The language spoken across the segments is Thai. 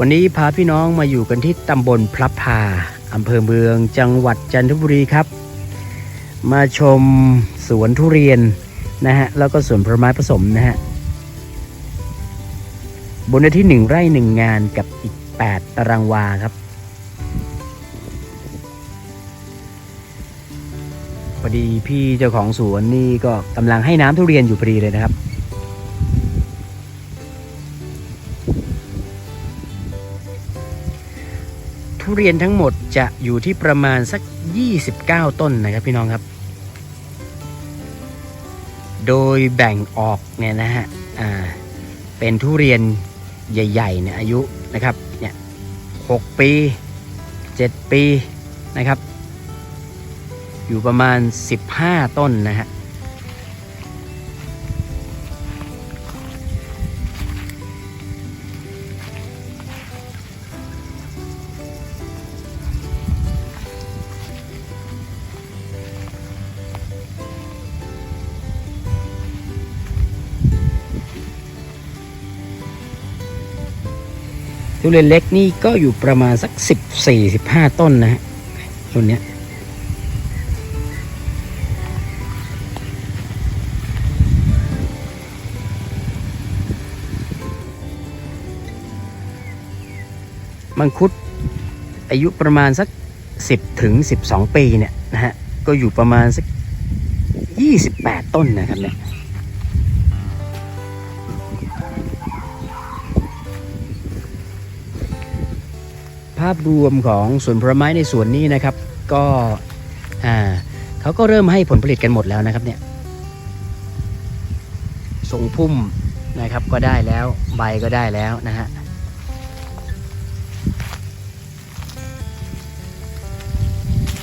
วันนี้พาพี่น้องมาอยู่กันที่ตำบลพลับพาอำเภอเมืองจังหวัดจันทบุรีครับ มาชมสวนทุเรียนนะฮะแล้วก็สวนผลไม้ผสมนะฮะบนที่หนึ่งไร่หนึ่งงานกับอีก 8 ตารางวาครับพอดีพี่เจ้าของสวนนี่ก็กำลังให้น้ำทุเรียนอยู่พอดีเลยนะครับ เรียนทั้งหมดจะอยู่ที่ประมาณสัก 29 ต้นนะครับพี่น้องครับ โดยแบ่งออกเนี่ยนะฮะอ่าเป็นทุเรียนใหญ่ๆเนี่ยอายุนะครับเนี่ย6ปี 7 ปีนะครับ อยู่ประมาณ 15 ต้นนะฮะ ทุเรียนเล็กนี่ก็อยู่ประมาณสัก14 15ต้นนะฮะต้นเนี้ยมังคุดอายุประมาณสัก 10ถึง12 ปีเนี่ยนะฮะ ก็อยู่ประมาณสัก 28 ต้นนะครับเนี่ยาพรวมของสวนผลไม้ในสวนนี้นะครับ ก็เขาก็เริ่มให้ผลผลิตกันหมดแล้วนะครับเนี่ยทรงพุ่มนะครับก็ได้แล้วใบก็ได้แล้วนะฮะ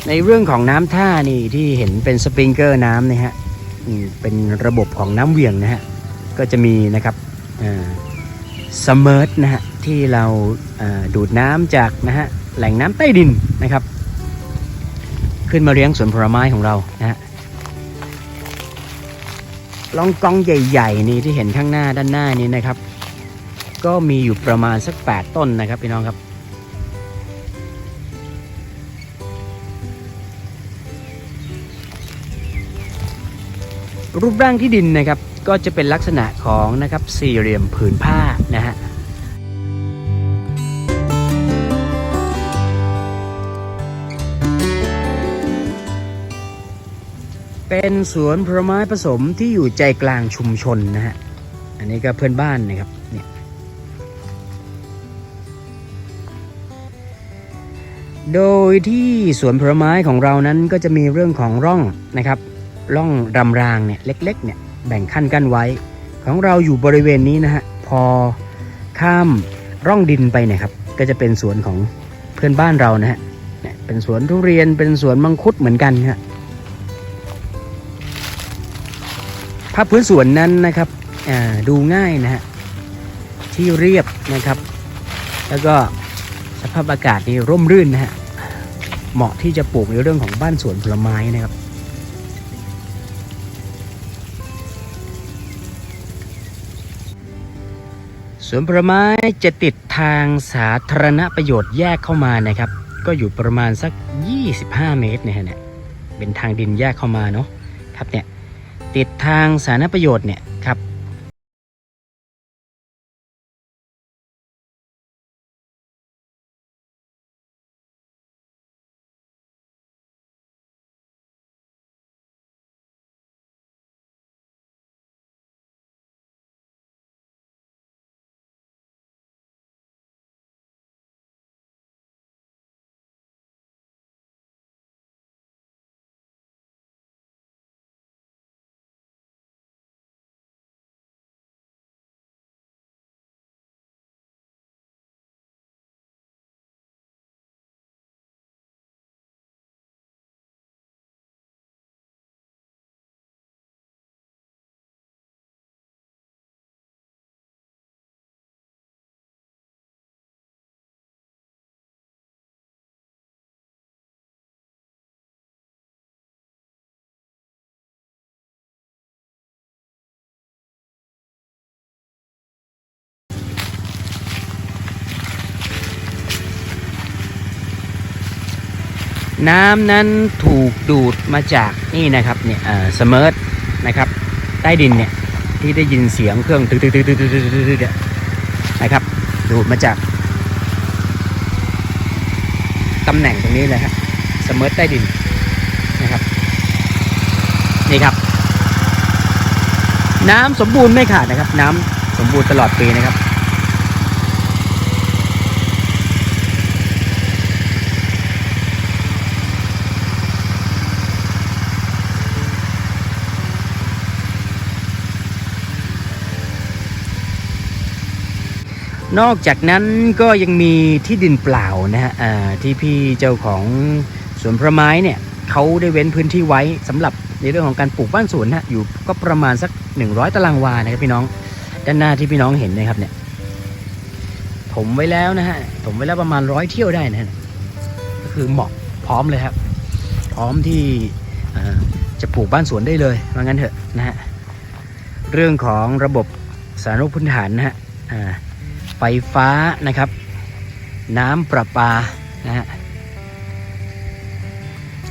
ในเรื่องของน้ำท่านี่ที่เห็นเป็นสปริงเกอร์น้ำนะฮะเป็นระบบของน้ำเวียงนะฮะก็จะมีนะครับอ่า สม e ร์ h นะฮะที่เราดูดน้ำจากนะฮะแหล่งน้ำใต้ดินนะครับ ขึ้นมาเลี้ยงสวนผลไม้ของเรานะฮะลองกองใหญ่ ๆ นี่ที่เห็นข้างหน้าด้านหน้านี้นะครับ ก็มีอยู่ประมาณสัก 8 ต้นนะครับพี่น้องครับ รูปร่างที่ดินนะครับ ก็จะเป็นลักษณะของนะครับสี่เหลี่ยมผืนผ้านะฮะเป็นสวนผลไม้ผสมที่อยู่ใจกลางชุมชนนะฮะ อันนี้ก็เพื่อนบ้านนะครับเนี่ยโดยที่สวนผลไม้ของเรานั้นก็จะมีเรื่องของร่องนะครับ ร่องรำรางเนี่ยเล็กๆเนี่ย แบ่งขั้นกั้นไว้ ของเราอยู่บริเวณนี้นะฮะพอข้ามร่องดินไปเนี่ยครับก็จะเป็นสวนของเพื่อนบ้านเรานะฮะเนี่ยเป็นสวนทุเรียนเป็นสวนมังคุดเหมือนกันฮะภาพพื้นสวนนั้นนะครับอ่าดูง่ายนะฮะที่เรียบนะครับ แล้วก็สภาพอากาศนี่ร่มรื่นนะฮะเหมาะที่จะปลูกในเรื่องของบ้านสวนผลไม้นะครับ สวนผลไม้จะติดทางสาธารณประโยชน์แยกเข้ามานะครับ ก็อยู่ประมาณสัก 25 เมตรเนี่ยฮะเนี่ยเป็นทางดินแยกเข้ามาเนาะครับเนี่ยติดทางสาธารณประโยชน์เนี่ย น้ำนั้นถูกดูดมาจากนี่นะครับเนี่ยเสมอร์นะครับ ใต้ดินเนี่ยที่ได้ยินเสียงเครื่องตึ๊ดตึ๊ดตึ๊ดตึ๊ดตึ๊ดตึ๊ดนะครับ ดูดมาจากตำแหน่งตรงนี้เลยครับเสมอใต้ดินนะครับ นี่ครับ น้ำสมบูรณ์ไม่ขาดนะครับ น้ำสมบูรณ์ตลอดปีนะครับ นอกจากนั้นก็ยังมีที่ดินเปล่านะฮะอ่าที่พี่เจ้าของสวนผลไม้เนี่ยเขาได้เว้นพื้นที่ไว้สำหรับในเรื่องของการปลูกบ้านสวนนะอยู่ก็ประมาณสัก 100 ตารางวานะครับพี่น้อง ด้านหน้าที่พี่น้องเห็นนะครับเนี่ยถมไว้แล้วนะฮะถมไว้แล้วประมาณร้อยเที่ยวได้นะก็คือเหมาะพร้อมเลยครับ พร้อมที่จะปลูกบ้านสวนได้เลยว่างั้นเถอะนะฮะเรื่องของระบบสาธารณูปพื้นฐานนะฮะอ่า ไฟฟ้านะครับ น้ำประปานะฮะ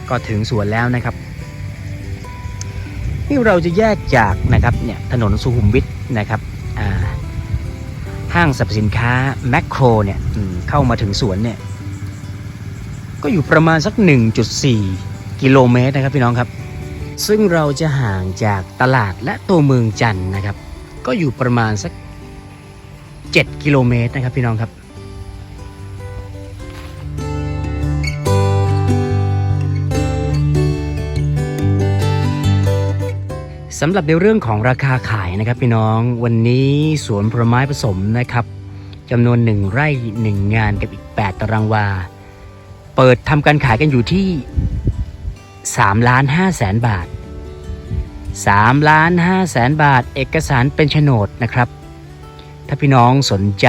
ก็ถึงสวนแล้วนะครับนี่เราจะแยกจากนะครับเนี่ยถนนสุขุมวิทนะครับห้างสรรพสินค้าแมคโครเนี่ยเข้ามาถึงสวนเนี่ยก็อยู่ประมาณสัก 1.4 กิโลเมตรนะครับพี่น้องครับ ซึ่งเราจะห่างจากตลาดและตัวเมืองจันทร์นะครับ ก็อยู่ประมาณสัก 7 กิโลเมตรนะครับพี่น้องครับสำหรับในเรื่องของราคาขายนะครับพี่น้องวันนี้สวนผลไม้ผสมนะครับจำนวน 1 ไร่ 1 งานกับอีก 8 ตารางวา เปิดทำการขายกันอยู่ที่3ล้าน5แสนบาท3ล้าน5แสนบาท เอกสารเป็นโฉนดนะครับ ถ้าพี่น้องสนใจ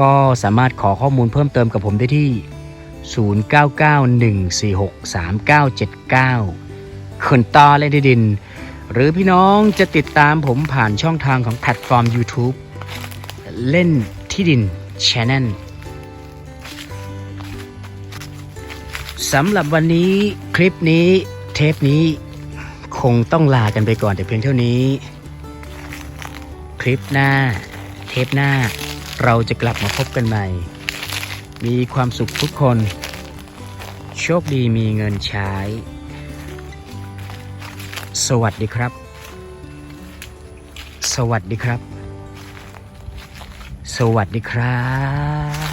ก็สามารถขอข้อมูลเพิ่มเติมกับผมได้ที่ 0991463979 คนต่อและดิน หรือพี่น้องจะติดตามผมผ่านช่องทางของแพลตฟอร์ม YouTube เล่นที่ดิน Channel สำหรับวันนี้คลิปนี้เทปนี้คงต้องลากันไปก่อนแต่เพียงเท่านี้ คลิปหน้า เทปหน้า เราจะกลับมาพบกันใหม่ มีความสุขทุกคน โชคดีมีเงินใช้ สวัสดีครับ สวัสดีครับ สวัสดีครับ